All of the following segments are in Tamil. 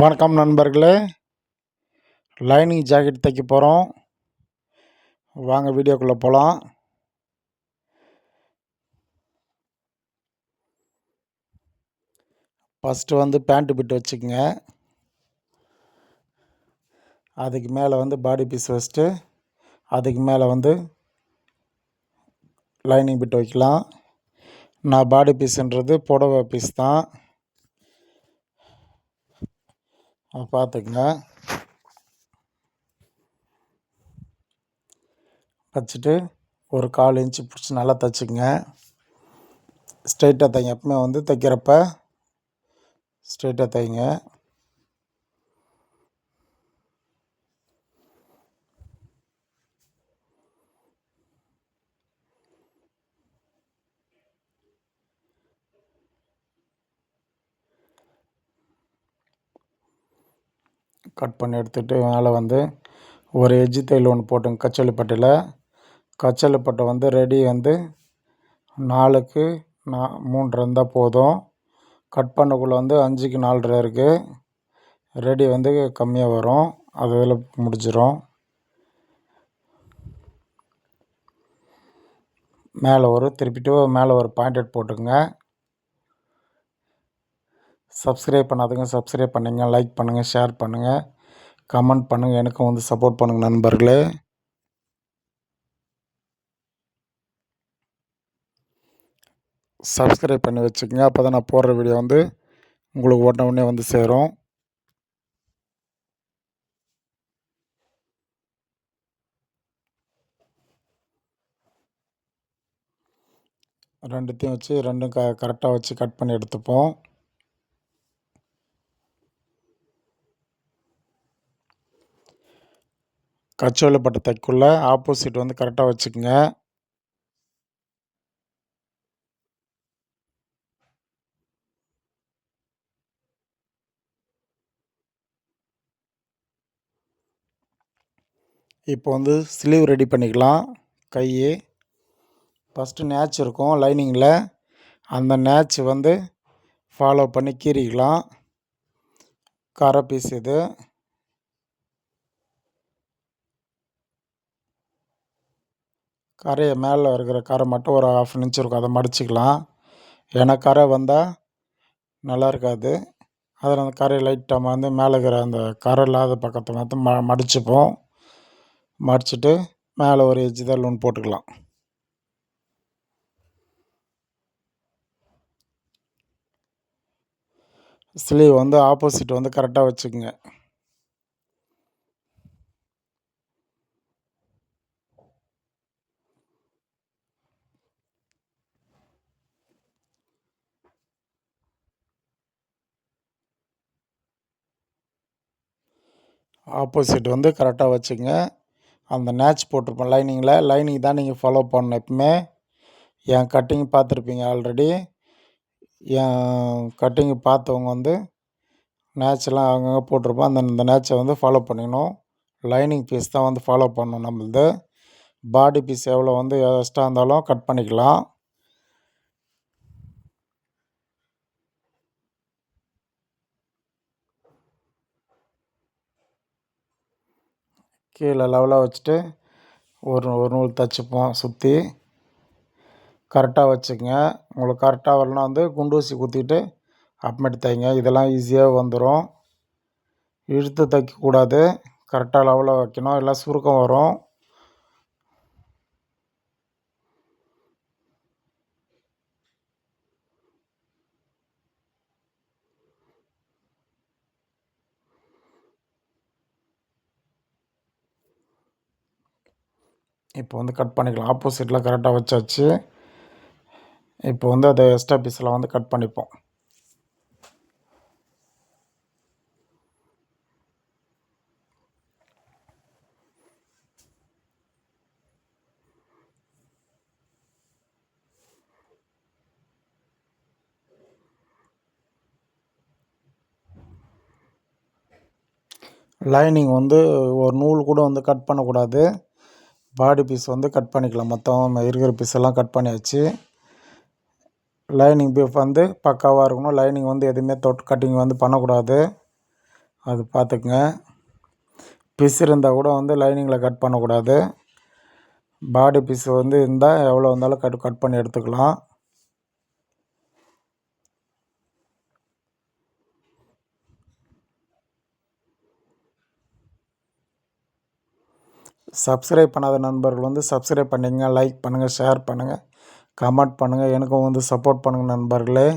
வணக்கம் நண்பர்களே. லைனிங் ஜாக்கெட் தைக்க போகிறோம் வாங்க வீடியோக்குள்ளே போகலாம் ஃபஸ்ட்டு வந்து பேண்ட்டு பிட் வச்சுக்கோங்க. அதுக்கு மேலே வந்து பாடி பீஸ் வச்சுட்டு அதுக்கு மேலே வந்து லைனிங் பிட் வைக்கலாம். நான் பாடி பீஸுன்றது புடவை பீஸ் தான். பார்த்துக்குங்க வச்சுட்டு ஒரு கால் இன்ச்சு பிடிச்சி நல்லா தைச்சிக்கங்க. ஸ்ட்ரைட்டாக தைங்க. எப்பவுமே வந்து தைக்கிறப்ப ஸ்ட்ரைட்டாக தைங்க. கட் பண்ணி எடுத்துகிட்டு மேலே வந்து ஒரு எஜ்ஜி தையல் ஒன்று போட்டுங்க கச்சலிப்பட்டியில் கச்சலிப்பட்டை வந்து ரெடி வந்து நாலுக்கு நா மூன்று இருந்தால் போதும். கட் பண்ணக்குள்ளே வந்து அஞ்சுக்கு நாலரை இருக்குது ரெடி வந்து கம்மியாக வரும். அது இதில் முடிஞ்சிடும் மேலே ஒரு திருப்பிட்டு மேலே ஒரு பாயிண்டட் போட்டுக்கோங்க. சப்ஸ்கிரைப் பண்ணாதவங்க சப்ஸ்கிரைப் பண்ணுங்க லைக் பண்ணுங்கள் ஷேர் பண்ணுங்கள் கமெண்ட் பண்ணுங்கள் எனக்கும் வந்து சப்போர்ட் பண்ணுங்கள் நண்பர்களே. சப்ஸ்கிரைப் பண்ணி வச்சுக்கோங்க அப்போ தான் நான் போடுற வீடியோ வந்து உங்களுக்கு உடனே உடனே வந்து சேரும். ரெண்டுத்தையும் வச்சு ரெண்டும் க கரெக்டாக வச்சு கட் பண்ணி எடுத்துப்போம். கச்சோலப்பட்ட தைக்குள்ளே ஆப்போசிட் வந்து கரெக்டாக வச்சுக்கோங்க. இப்போ வந்து ஸ்லீவ் ரெடி பண்ணிக்கலாம். கை ஃபஸ்ட்டு நேச் இருக்கும் லைனிங்கில் அந்த நேச் வந்து ஃபாலோ பண்ணி கீறிக்கலாம். கரை பீஸ் இது. கரையை மேலே இருக்கிற கரை மட்டும் ஒரு ஆஃப் இன்ச் இருக்கும். அதை மடிச்சிக்கலாம். ஏன்னா கரை வந்தால் நல்லா இருக்காது. அதில் அந்த கரையை லைட்டாக வந்து மேலே இருக்கிற அந்த கரை இல்லாத பக்கத்தை வந்து ம மடிச்சுப்போம். மடிச்சுட்டு மேலே ஒரு எஜ்ஜு தான் லோன் போட்டுக்கலாம். ஸ்லீவ் வந்து ஆப்போசிட் வந்து கரெக்டாக வச்சுக்கோங்க. ஆப்போசிட் வந்து கரெக்டாக வச்சுங்க. அந்த நேச் போட்டிருப்போம் லைனிங்கில் லைனிங் தான் நீங்கள் ஃபாலோ பண்ணணும் எப்பவுமே. என் கட்டிங் பார்த்துருப்பீங்க ஆல்ரெடி என் கட்டிங் பார்த்தவங்க வந்து நேச்செல்லாம் அங்கங்கே போட்டிருப்போம். அந்த இந்த நேச்சை வந்து ஃபாலோ பண்ணிக்கணும். லைனிங் பீஸ் தான் வந்து ஃபாலோ பண்ணணும் நம்மளது. பாடி பீஸ் எவ்வளோ வந்து எக்ஸ்ட்ரா இருந்தாலும் கட் பண்ணிக்கலாம். கீழே லெவலாக வச்சுட்டு ஒரு ஒரு நூல் தைச்சிப்போம் சுற்றி கரெக்டாக வச்சுக்கங்க. உங்களுக்கு கரெக்டாக வரலனா வந்து குண்டூசி குத்திட்டு அப்புறமேட்டு தைங்க. இதெல்லாம் ஈஸியாக வந்துடும் இழுத்து தைக்கக்கூடாது. கரெக்டாக லெவலாக வைக்கணும். இல்லை சுருக்கம் வரும். இப்போ வந்து கட் பண்ணிக்கலாம். ஆப்போசிட்டில் கரெக்டாக வச்சாச்சு. இப்போ வந்து அதை எக்ஸ்ட்ரா பீஸில் வந்து கட் பண்ணிப்போம். லைனிங் வந்து ஒரு நூல் கூட வந்து கட் பண்ணக்கூடாது. பாடி பீஸ் வந்து கட் பண்ணிக்கலாம். மொத்தம் இருக்கிற பீஸ் எல்லாம் கட் பண்ணியாச்சு. லைனிங் பீஃப் வந்து பக்காவாக இருக்கணும். லைனிங் வந்து எதுவுமே தொட்டு கட்டிங் வந்து பண்ணக்கூடாது. அது பார்த்துக்குங்க. பீஸ் இருந்தால் கூட வந்து லைனிங்கில் கட் பண்ணக்கூடாது. பாடி பீஸ் வந்து இருந்தால் எவ்வளோ இருந்தாலும் கட் கட் பண்ணி எடுத்துக்கலாம். சப்ஸ்கிரைப் பண்ணாத நண்பர்கள் வந்து சப்ஸ்கிரைப் பண்ணிங்க லைக் பண்ணுங்கள் ஷேர் பண்ணுங்கள் கமெண்ட் பண்ணுங்கள் எனக்கும் வந்து சப்போர்ட் பண்ணுங்கள் நண்பர்களே.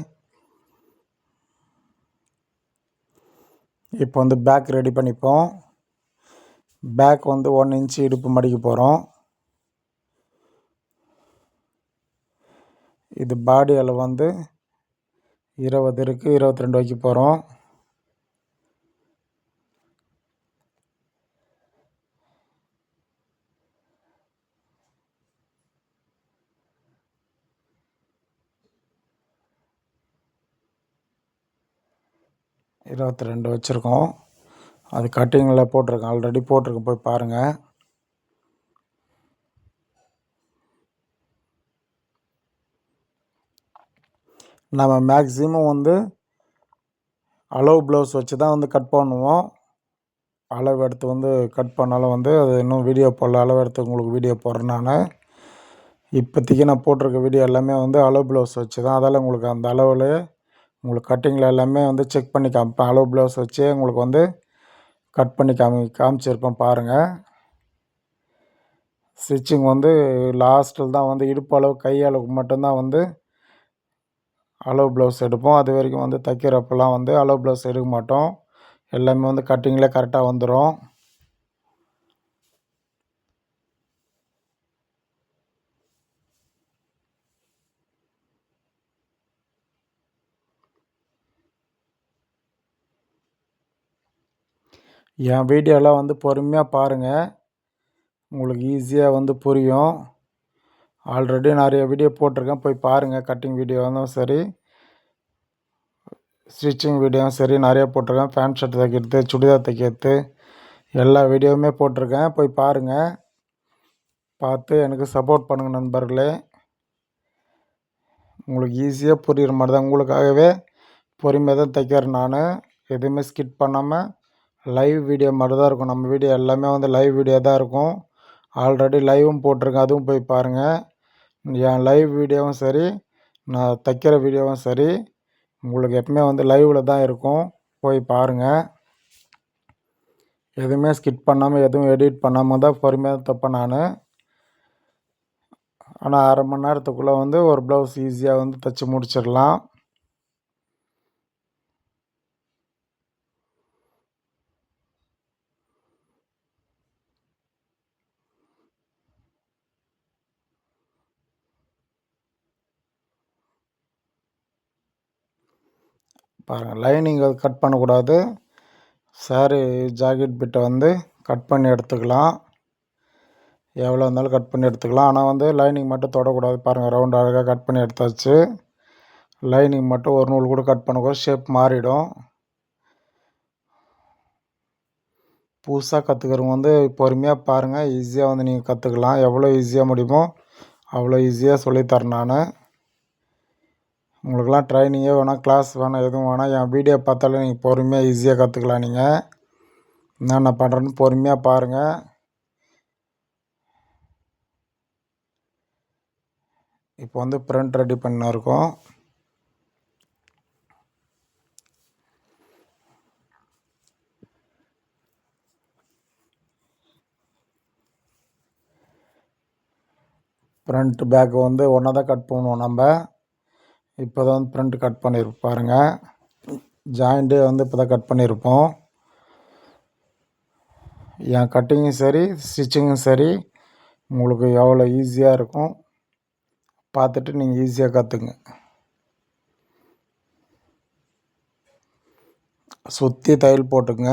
இப்போ வந்து பேக் ரெடி பண்ணிப்போம். பேக் வந்து ஒன் இன்ச்சு இடுப்பு மடிக்க போகிறோம் இது பாடி அளவு வந்து இருபது இருக்குது இருபத்தி ரெண்டு வைக்க போகிறோம் இருபத்தி ரெண்டு வச்சுருக்கோம். அது கட்டிங்கில் போட்டிருக்கேன். ஆல்ரெடி போட்டிருக்கேன். போய் பாருங்கள் நம்ம மேக்ஸிமம் வந்து அளவு ப்ளவுஸ் வச்சு தான் வந்து கட் பண்ணுவோம். அளவு எடுத்து வந்து கட் பண்ணாலும் வந்து அது இன்னும் வீடியோ போடல. அளவு எடுத்து உங்களுக்கு வீடியோ போடுறேன் நான். இப்போதைக்கு நான் போட்டிருக்க வீடியோ எல்லாமே வந்து அளவு ப்ளவுஸ் வச்சு தான் அதால் உங்களுக்கு அந்த அளவில் உங்களுக்கு கட்டிங்கில் எல்லாமே வந்து செக் பண்ணி காமிப்பேன் அளவு ப்ளவுஸ் வச்சு உங்களுக்கு வந்து கட் பண்ணி காமி காமிச்சிருப்பேன் பாருங்கள் ஸ்டிச்சிங் வந்து லாஸ்ட்டில் தான் வந்து இடுப்பு அளவு கை அளவுக்கு மட்டும்தான் வந்து அளவு ப்ளவுஸ் எடுப்போம். அது வரைக்கும் வந்து தைக்கிறப்பெல்லாம் வந்து அளவு ப்ளவுஸ் எடுக்க மாட்டோம். எல்லாமே வந்து கட்டிங்கில் கரெக்டாக வந்துடும் என் வீடியோலாம் வந்து பொறுமையாக பாருங்கள் உங்களுக்கு ஈஸியாக வந்து புரியும். ஆல்ரெடி நிறைய வீடியோ போட்டிருக்கேன். போய் பாருங்கள் கட்டிங் வீடியோ வீடியோவும் சரி ஸ்டிச்சிங் வீடியோவும் சரி நிறைய போட்டிருக்கேன். பேண்ட் ஷர்ட் தைக்கிறது சுடிதார் தைக்கிறது எல்லா வீடியோவுமே போட்டிருக்கேன். போய் பாருங்கள் பார்த்து எனக்கு சப்போர்ட் பண்ணுங்கள் நண்பர்களே. உங்களுக்கு ஈஸியாக புரிகிற மாதிரி தான். உங்களுக்காகவே பொறுமையாக தான் தைக்கிறேன் நான். எதுவுமே ஸ்கிட் பண்ணாமல் லைவ் வீடியோ மட்டும் தான் இருக்கும். நம்ம வீடியோ எல்லாமே வந்து லைவ் வீடியோ தான் இருக்கும். ஆல்ரெடி லைவும் போட்டிருக்கேன். அதுவும் போய் பாருங்கள் என் லைவ் வீடியோவும் சரி நான் தைக்கிற வீடியோவும் சரி உங்களுக்கு எப்பவுமே வந்து லைவில் தான் இருக்கும். போய் பாருங்கள் எதுவுமே ஸ்கிட் பண்ணாமல் எதுவும் எடிட் பண்ணாமல் தான் பொறுமையாக தைப்பேன் நான். ஆனால் அரை மணி நேரத்துக்குள்ளே வந்து ஒரு ப்ளவுஸ் ஈஸியாக வந்து தைச்சி முடிச்சிடலாம். பாருங்கள் லைனிங் கட் பண்ணக்கூடாது. சாரி ஜாக்கெட் பிட்டை வந்து கட் பண்ணி எடுத்துக்கலாம். எவ்வளோ இருந்தாலும் கட் பண்ணி எடுத்துக்கலாம். ஆனால் வந்து லைனிங் மட்டும் தொடக்கூடாது. பாருங்கள் ரவுண்ட் அழகாக கட் பண்ணி எடுத்தாச்சு. லைனிங் மட்டும் ஒரு நூல் கூட கட் பண்ணக்கூடாது. ஷேப் மாறிடும். புதுசாக கற்றுக்கிறவங்க வந்து பொறுமையாக பாருங்கள் ஈஸியாக வந்து நீங்கள் கற்றுக்கலாம் எவ்வளோ ஈஸியாக முடியுமோ அவ்வளோ ஈஸியாக சொல்லித்தரேன் நான். உங்களுக்கெல்லாம் ட்ரைனிங்கே வேணாம் கிளாஸ் வேணாம் எதுவும் வேணாம். என் வீடியோ பார்த்தாலே நீங்கள் பொறுமையாக ஈஸியாக கற்றுக்கலாம் நீங்கள் என்னென்ன பண்ணுறேன்னு பொறுமையாக பாருங்கள் இப்போ வந்து ப்ரிண்ட் ரெடி பண்ண இருக்கோம். ஃப்ரண்ட் பேக் வந்து ஒன்றா தான் கட் பண்ணுவோம் நம்ம. இப்போ தான் வந்து கட் பண்ணியிருப்போம் பாருங்கள் ஜாயிண்ட்டு வந்து இப்போ தான் கட் பண்ணியிருப்போம் என் கட்டிங்கும் சரி ஸ்டிச்சிங்கும் சரி உங்களுக்கு எவ்வளோ ஈஸியாக இருக்கும் பார்த்துட்டு நீங்கள் ஈஸியாக கற்றுங்க சுற்றி தையல் போட்டுங்க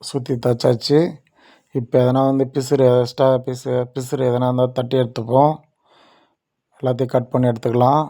சுற்றி தைச்சாச்சு. இப்போ எதனா வந்து பிசுறு எக்ஸ்ட்ரா பிசு பிசுறு எதனா இருந்தால் தட்டி எடுத்துப்போம். எல்லாத்தையும் கட் பண்ணி எடுத்துக்கலாம்.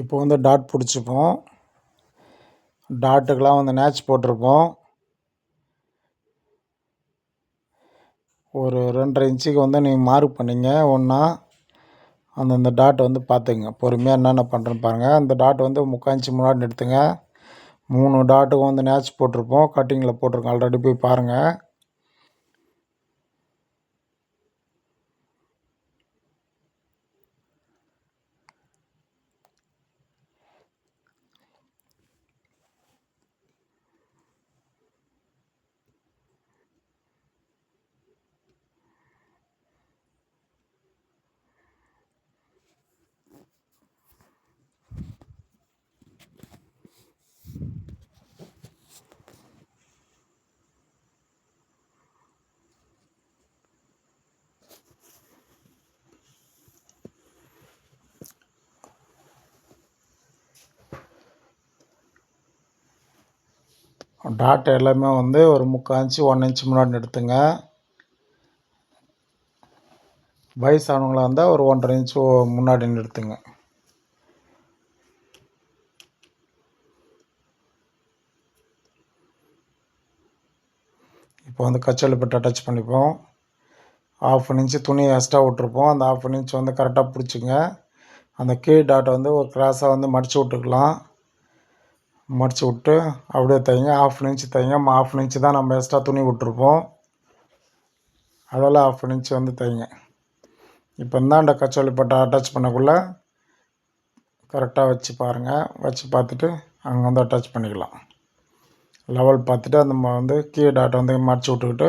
இப்போ வந்து டாட் பிடிச்சிப்போம். டாட்டுக்கெலாம் வந்து நேச் போட்டிருப்போம். ஒரு ரெண்டரை இன்ச்சுக்கு வந்து நீங்கள் மார்க் பண்ணிங்க. ஒன்றா அந்தந்த டாட் வந்து பார்த்துங்க பொறுமையாக என்னென்ன பண்ணுறேன்னு பாருங்கள் அந்த டாட் வந்து முக்கால் இன்ச்சு முன்னாடி எடுத்துங்க மூணு டாட்டுக்கும் வந்து நேச் போட்டிருப்போம். கட்டிங்கில் போட்டிருக்கோம். ஆல்ரெடி போய் பாருங்கள் டாட் எல்லாமே வந்து ஒரு முக்கால் இன்ச்சு ஒன் இன்ச்சு முன்னாடி எடுத்துங்க. வயசானவங்களாக இருந்தால் ஒரு ஒன்றரை இன்ச்சு முன்னாடி நிறுத்துங்க இப்போ வந்து கச்சோலி அட்டாச் பண்ணிப்போம். ஆஃப் அன் இன்ச்சு துணி எக்ஸ்ட்ரா விட்ருப்போம் அந்த ஆஃப் அன் இன்ச் வந்து கரெக்டாக பிடிச்சிங்க. அந்த கீழ் டாட்டை வந்து ஒரு கிராஸாக வந்து மடித்து விட்டுக்கலாம். மடித்து விட்டு அப்படியே தைங்க ஆஃப் அன் இன்ச்சு தைங்க ஆஃப் அன் இன்ச்சு தான் நம்ம எக்ஸ்ட்ரா துணி விட்ருப்போம் அதெல்லாம் ஆஃப் அன் இன்ச் வந்து தைங்க இப்போ இந்தாண்ட கச்சோலி பட்டை அட்டாச் பண்ணக்குள்ளே கரெக்டாக வச்சு பாருங்கள் வச்சு பார்த்துட்டு அங்கே வந்து அட்டாச் பண்ணிக்கலாம். லெவல் பார்த்துட்டு அந்த வந்து கீழே டாட்டை வந்து மடிச்சு விட்டுக்கிட்டு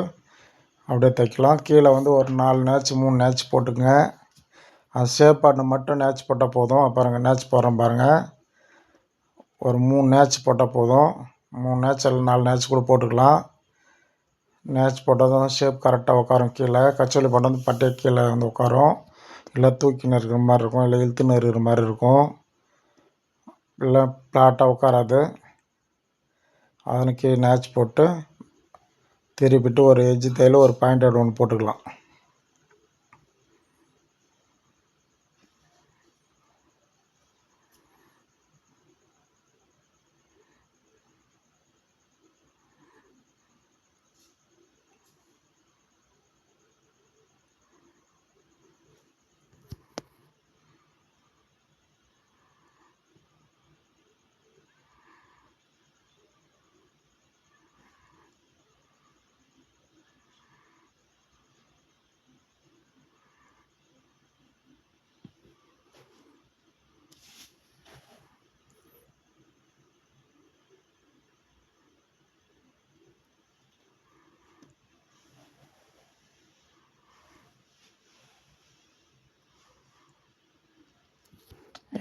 அப்படியே தைக்கலாம். கீழே வந்து ஒரு நாலு நேச்சு மூணு நேச்சு போட்டுக்குங்க. அது ஷேப் மட்டும் நேச்சு போட்டால் போதும். பாருங்கள் நேச்சு போடுறேன் பாருங்கள் ஒரு மூணு நேச்சு போட்டால் போதும். மூணு நேச்சு இல்லை நாலு நேச்சு கூட போட்டுக்கலாம். நேச்சு போட்டால் தான் ஷேப் கரெக்டாக உட்காரும் கீழே. கச்சோலி போட்டால் வந்து பட்டே கீழே வந்து உட்காரும். இல்லை தூக்கின்னு இருக்கிற மாதிரி இருக்கும். இல்லை இழுத்துன்னு இருக்கிற மாதிரி இருக்கும். இல்லை ப்ளாட்டாக உட்காராது. அதனுக்கு நேச்சு போட்டு திருப்பிட்டு ஒரு எஜ்ஜு தையில் ஒரு பாயிண்ட் ஒன்று போட்டுக்கலாம்.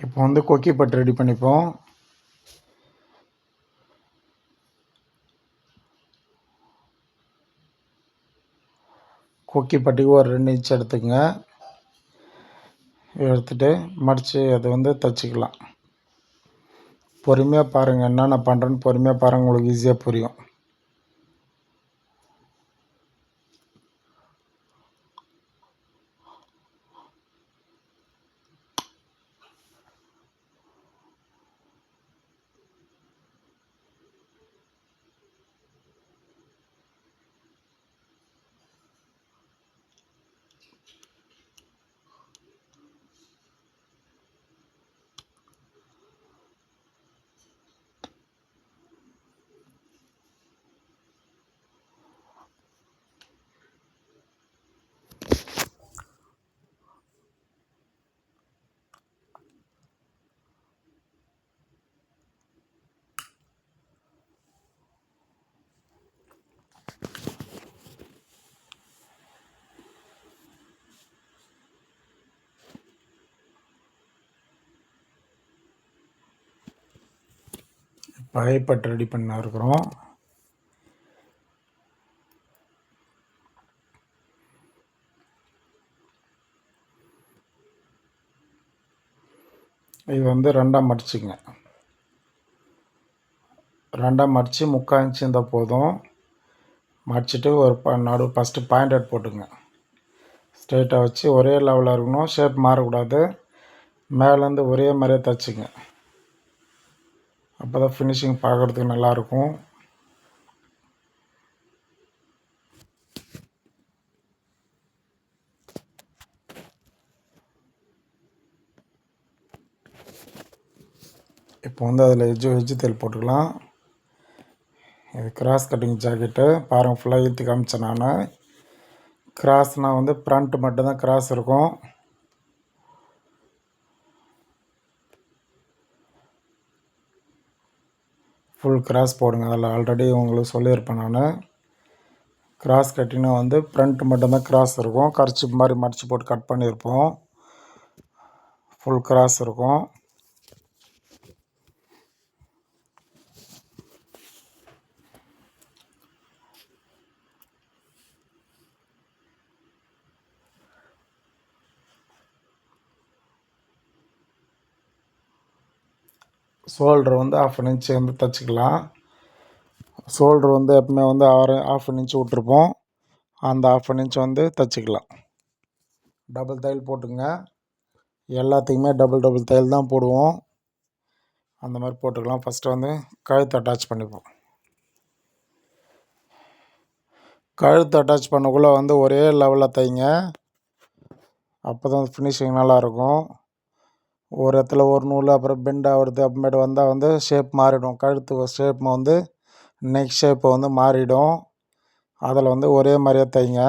இப்போ வந்து கொக்கி பட்டு ரெடி பண்ணிப்போம். கொக்கி பட்டிக்கு ஒரு ரெண்டு இன்ச் எடுத்துக்கங்க. எடுத்துகிட்டு மடித்து அதை வந்து தைச்சிக்கலாம். பொறுமையாக பாருங்கள் என்னென்ன பண்ணுறேன்னு பொறுமையாக பாருங்கள் உங்களுக்கு ஈஸியாக புரியும். பைப்பட் ரெடி பண்ண இருக்கிறோம். இது வந்து ரெண்டாக மடிச்சுங்க. ரெண்டாக மடித்து முக்கால் இன்ச்சு இருந்தால் போதும். மடிச்சுட்டு ஒரு ப நடு ஃபஸ்ட்டு பாயிண்ட் அவுட் போட்டுங்க ஸ்ட்ரெயிட்டாக வச்சு ஒரே லெவலாக இருக்கணும். ஷேப் மாறக்கூடாது. மேலேருந்து ஒரே மாதிரியே தைச்சிங்க. அப்போ தான் ஃபினிஷிங் பார்க்குறதுக்கு நல்லாயிருக்கும். இப்போ வந்து அதில் எஜ்ஜு வெஜ்ஜு தேல் போட்டுக்கலாம். இது கிராஸ் கட்டிங் ஜாக்கெட்டு பாருங்கள் ஃபுல்லாக இழுத்து காமிச்சேன் நான். கிராஸ்னால் வந்து ஃப்ரண்ட்டு மட்டும்தான் கிராஸ் இருக்கும். ஃபுல் கிராஸ் போடுங்க. அதில் ஆல்ரெடி உங்களுக்கு சொல்லியிருப்பேன் நான். கிராஸ் கட்டினா வந்து ஃப்ரண்ட் மட்டும்தான் கிராஸ் இருக்கும். கரைச்சி மாதிரி மடித்து போட்டு கட் பண்ணியிருப்போம். ஃபுல் கிராஸ் இருக்கும். ஷோல்ட்ரு வந்து ஆஃப் அன் இன்ச்சு வந்து தைச்சிக்கலாம். ஷோல்ட்ரு வந்து எப்பவுமே வந்து ஆறு ஆஃப் அன் இன்ச்சு விட்ருப்போம் அந்த ஆஃப் அன் இன்ச் வந்து தைச்சிக்கலாம். டபுள் தையல் போட்டுங்க. எல்லாத்துக்குமே டபுள் டபுள் தையல் தான் போடுவோம். அந்த மாதிரி போட்டுக்கலாம். ஃபஸ்ட்டு வந்து கழுத்து அட்டாச் பண்ணிப்போம். கழுத்து அட்டாச் பண்ணக்குள்ளே வந்து ஒரே லெவலில் தைங்க. அப்போ தான் ஃபினிஷிங் நல்லாயிருக்கும் ஒரு இடத்துல ஒரு நூல் அப்புறம் பெண்ட் ஆகிறது அப்புறமேட்டு வந்தால் வந்து ஷேப் மாறிடும். கழுத்து ஷேப் வந்து நெக் ஷேப்பு வந்து மாறிடும். அதில் வந்து ஒரே மாதிரியே தைங்க.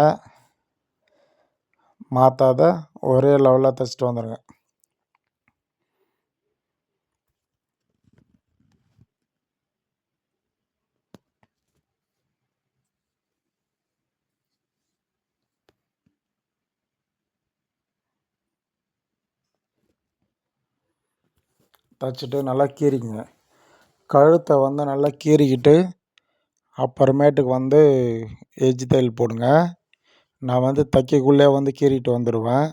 மாற்றாத ஒரே லெவலில் தைச்சிட்டு வந்துடுங்க தைச்சிட்டு நல்லா கீறிக்குங்க. கழுத்தை வந்து நல்லா கீறிக்கிட்டு அப்புறமேட்டுக்கு வந்து எஜ்ஜு தையல் போடுங்க. நான் வந்து தைக்கக்குள்ளே வந்து கீறிட்டு வந்துடுவேன்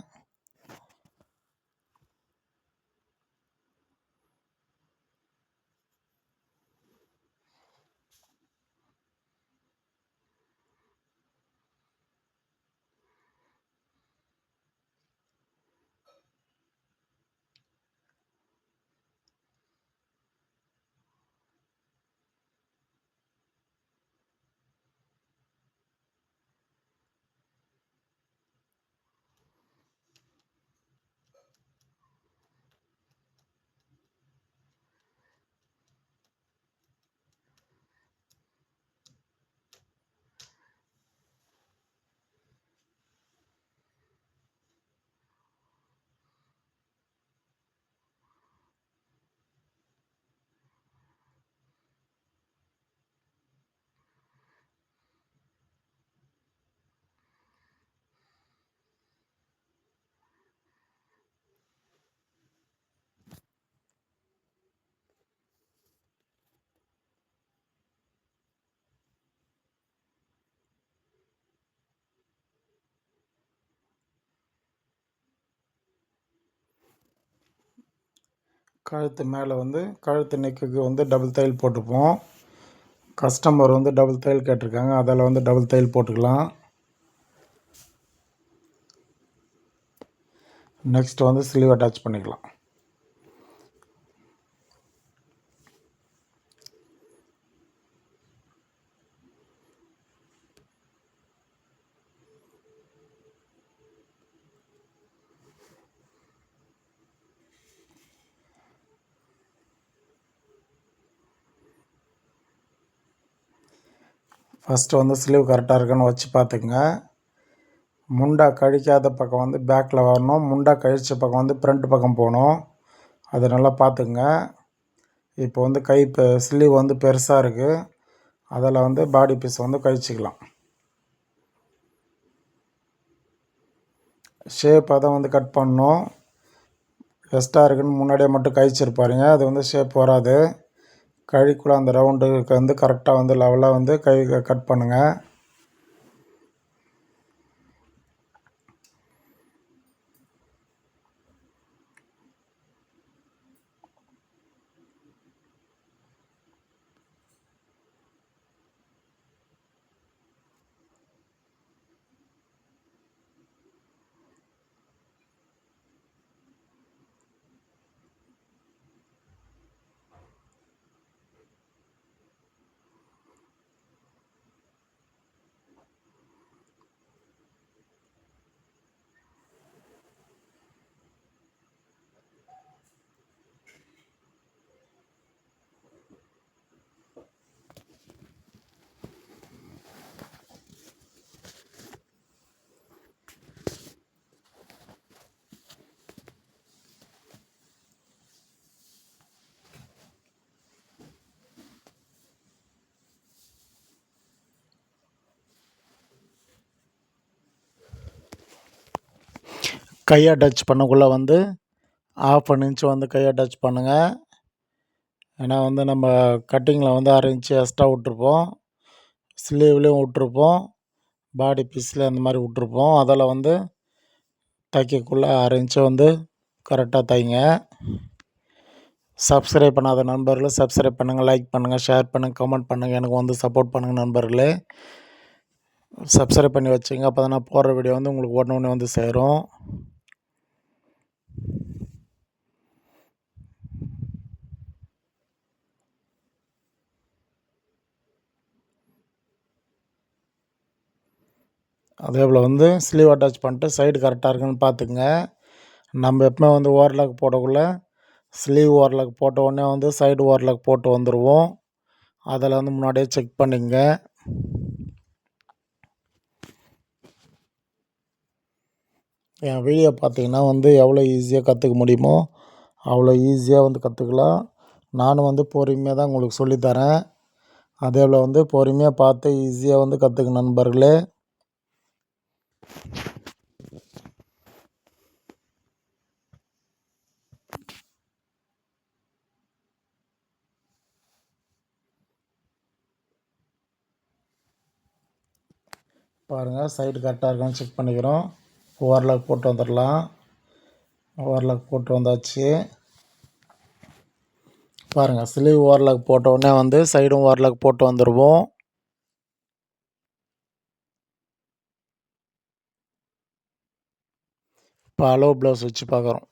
கழுத்து மேலே வந்து கழுத்து நெக்குக்கு வந்து டபுள் தையல் போட்டுப்போம். கஸ்டமர் வந்து டபுள் தையல் கேட்டிருக்காங்க. அதில் வந்து டபுள் தையல் போட்டுக்கலாம். நெக்ஸ்ட் வந்து ஸ்லீவ் அட்டாச் பண்ணிக்கலாம். ஃபஸ்ட்டு வந்து ஸ்லீவ் கரெக்டாக இருக்கான்னு வச்சு பார்த்துக்குங்க. முண்டா கழிக்காத பக்கம் வந்து பேக்கில் வரணும். முண்டா கழித்த பக்கம் வந்து ஃப்ரண்ட் பக்கம் போகணும். அது நல்லா பார்த்துக்குங்க. இப்போ வந்து கை இப்போ ஸ்லீவ் வந்து பெருசாக இருக்குது அதில் வந்து பாடி பீஸ் வந்து கழிச்சிக்கலாம். ஷேப் அதை வந்து கட் பண்ணணும். வெஸ்ட்டாக இருக்குன்னு முன்னாடியே மட்டும் கழிச்சிருப்பாருங்க. அது வந்து ஷேப் வராது. கழிக்குள்ளே அந்த ரவுண்டுக்கு வந்து கரெக்டாக வந்து லெவலாக வந்து கை கட் பண்ணுங்கள் கையை டச் பண்ணக்குள்ளே வந்து ஆஃப் அன் வந்து கையை டச் பண்ணுங்கள் ஏன்னா வந்து நம்ம கட்டிங்கில் வந்து அரை இன்ச்சு எக்ஸ்ட்ரா விட்ருப்போம் ஸ்லீவ்லேயும் விட்ருப்போம் பாடி பீஸில் அந்த மாதிரி விட்ருப்போம் அதில் வந்து தைக்கக்குள்ளே அரை இன்ச்சு வந்து கரெக்டாக தைங்க. சப்ஸ்கிரைப் பண்ணாத நண்பர்கள் சப்ஸ்கிரைப் பண்ணுங்கள் லைக் பண்ணுங்கள் ஷேர் பண்ணுங்கள் கமெண்ட் பண்ணுங்கள் எனக்கு வந்து சப்போர்ட் பண்ணுங்கள் நண்பர்களே. சப்ஸ்கிரைப் பண்ணி வச்சுங்க. அப்போ தான் நான் போடுற வீடியோ வந்து உங்களுக்கு உடனே வந்து சேரும். அதே போல் வந்து ஸ்லீவ் அட்டாச் பண்ணிட்டு சைடு கரெக்டாக இருக்குன்னு பார்த்துக்குங்க. நம்ம எப்பவுமே வந்து ஓவர்லாக் போடக்குள்ள ஸ்லீவ் ஓவர்லாக் போட்ட உடனே வந்து சைடு ஓவர்லாக் போட்டு வந்துடுவோம் அதில் வந்து முன்னாடியே செக் பண்ணிங்க. என் வீடியோ பார்த்தீங்கன்னா வந்து எவ்வளோ ஈஸியாக கற்றுக்க முடியுமோ அவ்வளோ ஈஸியாக வந்து கற்றுக்கலாம். நானும் வந்து பொறுமையாக தான் உங்களுக்கு சொல்லித்தரேன் அதே போல் வந்து பொறுமையாக பார்த்து ஈஸியாக வந்து கற்றுக்க நண்பர்களே. பாருங்கள் சைடு கரெக்டாக இருக்கான்னு செக் பண்ணிக்கிறோம். ஓவர்லாக் போட்டு வந்துடலாம். ஓவர்லாக் போட்டு வந்தாச்சு. பாருங்கள் ஸ்லீவ் ஓவர்லாக் போட்ட உடனே வந்து சைடும் ஓவர்லாக் போட்டு வந்துடுவோம் இப்போ அலோ ப்ளவுஸ் வச்சு பார்க்குறோம்.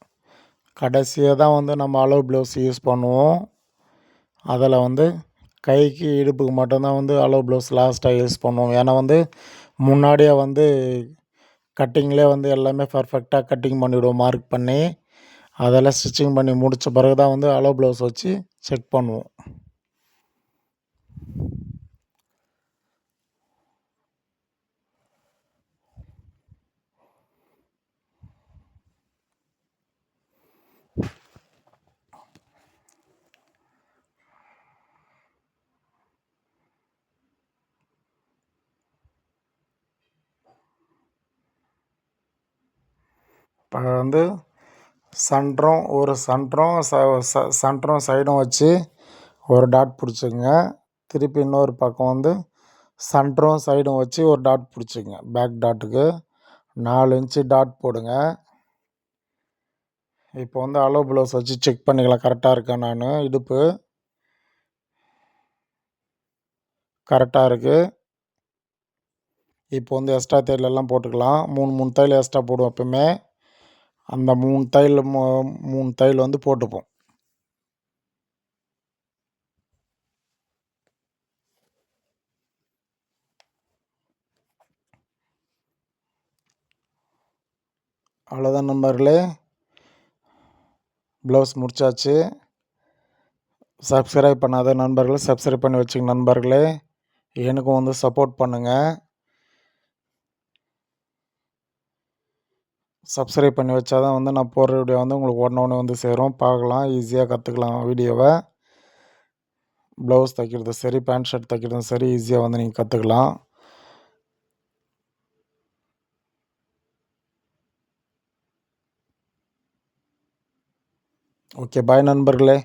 கடைசியாக தான் வந்து நம்ம அலோ ப்ளவுஸ் யூஸ் பண்ணுவோம். அதில் வந்து கைக்கு இடுப்புக்கு மட்டும்தான் வந்து அலோ ப்ளவுஸ் லாஸ்ட்டாக யூஸ் பண்ணுவோம். ஏன்னா வந்து முன்னாடியே வந்து கட்டிங்லேயே வந்து எல்லாமே பர்ஃபெக்டாக கட்டிங் பண்ணிவிடுவோம் மார்க் பண்ணி. அதெல்லாம் ஸ்டிச்சிங் பண்ணி முடித்த பிறகு தான் வந்து அலோ ப்ளவுஸ் வச்சு செக் பண்ணுவோம். இப்போ வந்து சென்ட்ரும் ஒரு சென்ட்ரும் ச சென்ட்ரும் சைடும் வச்சு ஒரு டாட் பிடிச்சிங்க. திருப்பி இன்னொரு பக்கம் வந்து சென்ட்ரும் சைடும் வச்சு ஒரு டாட் பிடிச்சிங்க. பேக் டாட்டுக்கு நாலு இன்ச்சு டாட் போடுங்க. இப்போ வந்து அலோ ப்ளவுஸ் வச்சு செக் பண்ணிக்கலாம். கரெக்டாக இருக்கேன் நான்? இடுப்பு கரெக்டாக இருக்குது இப்போ வந்து எக்ஸ்ட்ரா தையலெல்லாம் போட்டுக்கலாம். மூணு மூணு தையல் எக்ஸ்ட்ரா போடுவோம் எப்பவுமே. அந்த மூணு தையல் மூ மூணு தையல் வந்து போட்டுப்போம். அவ்வளோதான் நண்பர்களே. ப்ளவுஸ் முடிச்சாச்சு. சப்ஸ்கிரைப் பண்ணாத நண்பர்கள் சப்ஸ்கிரைப் பண்ணி வச்சுங்க நண்பர்களே. எனக்கும் வந்து சப்போர்ட் பண்ணுங்கள் சப்ஸ்கிரைப் பண்ணி வச்சா தான் வந்து நான் போடுற வீடியோ வந்து உங்களுக்கு உடனே உடனே வந்து சேரும். பார்க்கலாம் ஈஸியாக கற்றுக்கலாம் வீடியோவை ப்ளவுஸ் தைக்கிறது சரி பேண்ட் ஷர்ட் தைக்கிறதும் சரி ஈஸியாக வந்து நீங்கள் கற்றுக்கலாம் ஓகே பாய் நண்பர்களே.